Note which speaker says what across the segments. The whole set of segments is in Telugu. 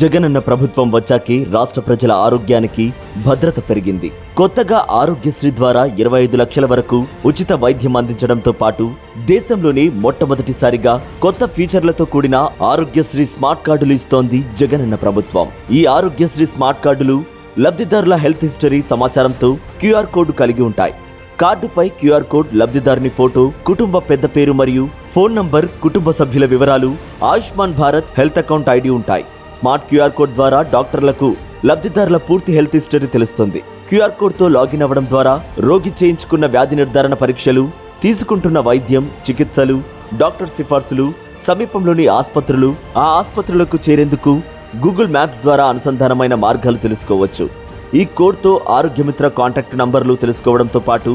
Speaker 1: జగనన్న ప్రభుత్వం వచ్చాకే రాష్ట్ర ప్రజల ఆరోగ్యానికి భద్రత పెరిగింది. కొత్తగా ఆరోగ్యశ్రీ ద్వారా ఇరవై ఐదు లక్షల వరకు ఉచిత వైద్యం అందించడంతో పాటు దేశంలోనే మొట్టమొదటిసారిగా కొత్త ఫీచర్లతో కూడిన ఆరోగ్యశ్రీ స్మార్ట్ కార్డులు ఇస్తోంది జగనన్న ప్రభుత్వం. ఈ ఆరోగ్యశ్రీ స్మార్ట్ కార్డులు లబ్ధిదారుల హెల్త్ హిస్టరీ సమాచారంతో క్యూఆర్ కోడ్ కలిగి ఉంటాయి. కార్డుపై క్యూఆర్ కోడ్ లబ్ధిదారుని ఫోటో కుటుంబ పెద్ద పేరు మరియు ఫోన్ నంబర్ కుటుంబ సభ్యుల వివరాలు Ayushman Bharat health account ID ఉంటాయి. స్మార్ట్ క్యూఆర్ కోడ్ ద్వారా డాక్టర్లకు లబ్ధిదారుల పూర్తి హెల్త్ హిస్టరీ తెలుస్తుంది. క్యూఆర్ కోడ్తో లాగిన్ అవ్వడం ద్వారా రోగి చేయించుకున్న వ్యాధి నిర్ధారణ పరీక్షలు తీసుకుంటున్న వైద్యం చికిత్సలు డాక్టర్ సిఫార్సులు సమీపంలోని ఆసుపత్రులు ఆ ఆసుపత్రులకు చేరేందుకు గూగుల్ మ్యాప్స్ ద్వారా అనుసంధానమైన మార్గాలు తెలుసుకోవచ్చు. ఈ కోడ్తో ఆరోగ్యమిత్ర కాంటాక్ట్ నంబర్లు తెలుసుకోవడంతో పాటు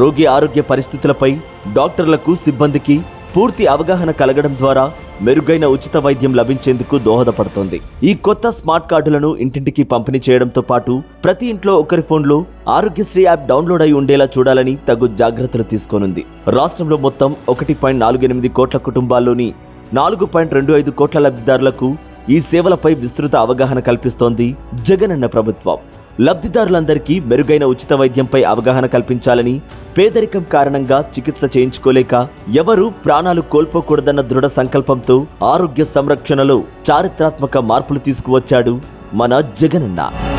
Speaker 1: రోగి ఆరోగ్య పరిస్థితులపై డాక్టర్లకు సిబ్బందికి పూర్తి అవగాహన కలగడం ద్వారా మెరుగైన ఉచిత వైద్యం లభించేందుకు దోహదపడుతోంది. ఈ కొత్త స్మార్ట్ కార్డులను ఇంటింటికి పంపిణీ చేయడంతో పాటు ప్రతి ఇంట్లో ఒకరి ఫోన్లో ఆరోగ్యశ్రీ యాప్ డౌన్లోడ్ అయి ఉండేలా చూడాలని తగు జాగ్రత్తలు తీసుకోనుంది. రాష్ట్రంలో మొత్తం ఒకటి పాయింట్ నాలుగు ఎనిమిది కోట్ల కుటుంబాల్లోని నాలుగు పాయింట్ రెండు ఐదు కోట్ల లబ్ధిదారులకు ఈ సేవలపై విస్తృత అవగాహన కల్పిస్తోంది జగనన్న ప్రభుత్వం. లబ్ధిదారులందరికీ మెరుగైన ఉచిత వైద్యంపై అవగాహన కల్పించాలని పేదరికం కారణంగా చికిత్స చేయించుకోలేక ఎవరూ ప్రాణాలు కోల్పోకూడదన్న దృఢ సంకల్పంతో ఆరోగ్య సంరక్షణలో చారిత్రాత్మక మార్పులు తీసుకువచ్చాడు మన జగనన్న.